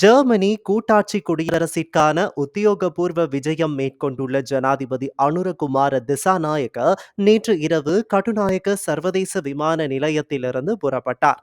Germany கூட்டாட்சி குடியரசிற்கான உத்தியோகபூர்வ விஜயம் மேற்கொண்டுள்ள ஜனாதிபதி அனுரகுமார திசாநாயக்க நேற்று இரவு கட்டுநாயக்க சர்வதேச விமான நிலையத்திலிருந்து புறப்பட்டார்.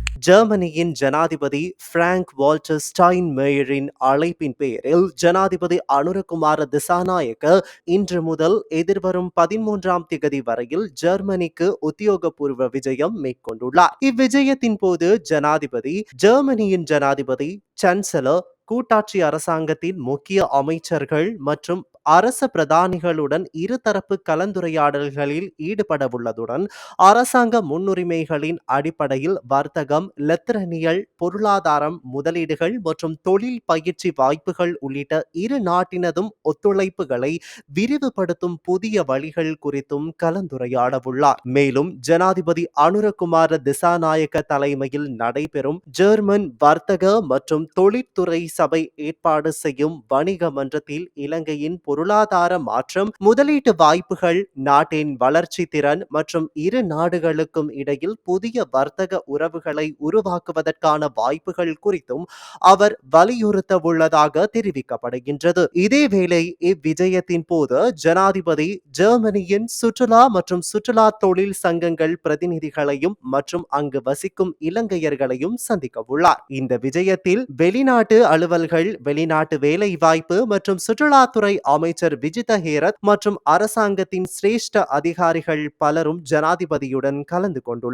ஜெர்மனியின் ஜனாதிபதி பிராங்க் வால்டர் ஸ்டைன் மேயரின் அழைப்பின் பெயரில் ஜனாதிபதி அனுரகுமார திசாநாயக்க இன்று முதல் எதிர்வரும் பதிமூன்றாம் திகதி வரையில் ஜெர்மனிக்கு உத்தியோகபூர்வ விஜயம் மேற்கொண்டுள்ளார். இவ்விஜயத்தின் போது ஜனாதிபதி ஜெர்மனியின் ஜனாதிபதி சான்சலர் கூட்டாட்சி அரசாங்கத்தின் முக்கிய அமைச்சர்கள் மற்றும் அரச பிரதானிகளுடன் இருதரப்பு கலந்துரையாடல்களில் ஈடுபடவுள்ளதுடன் அரசாங்க முன்னுரிமைகளின் அடிப்படையில் வர்த்தகம் லத்திரனியல் பொருளாதாரம் முதலீடுகள் மற்றும் தொழில் பயிற்சி வாய்ப்புகள் உள்ளிட்ட இரு நாட்டினதும் ஒத்துழைப்புகளை விரிவுபடுத்தும் புதிய வழிகள் குறித்தும் கலந்துரையாடவுள்ளார். மேலும் ஜனாதிபதி அனுரகுமார திசாநாயக்க தலைமையில் நடைபெறும் ஜெர்மன் வர்த்தக மற்றும் தொழிற்துறை சபை ஏற்பாடு செய்யும் வணிக மன்றத்தில் இலங்கையின் பொருளாதார மாற்றம் முதலீட்டு வாய்ப்புகள் நாட்டின் வளர்ச்சி திறன் மற்றும் இரு நாடுகளுக்கும் இடையில் புதிய வர்த்தக உறவுகளை உருவாக்குவதற்கான வாய்ப்புகள் குறித்தும் அவர் வலியுறுத்த உள்ளதாக தெரிவிக்கப்படுகின்றது. இதேவேளை இவ்விஜயத்தின் போது ஜனாதிபதி ஜெர்மனியின் சுற்றுலா மற்றும் சுற்றுலா தொழில் சங்கங்கள் பிரதிநிதிகளையும் மற்றும் அங்கு வசிக்கும் இலங்கையர்களையும் சந்திக்க உள்ளார். இந்த விஜயத்தில் வெளிநாட்டு அலுவல்கள் வெளிநாட்டு வேலை வாய்ப்பு மற்றும் சுற்றுலாத்துறை அமைச்சர் விஜித ஹேரத் மற்றும் அரசாங்கத்தின் சிரேஷ்ட அதிகாரிகள் பலரும் ஜனாதிபதியுடன் கலந்து கொண்டுள்ளனர்.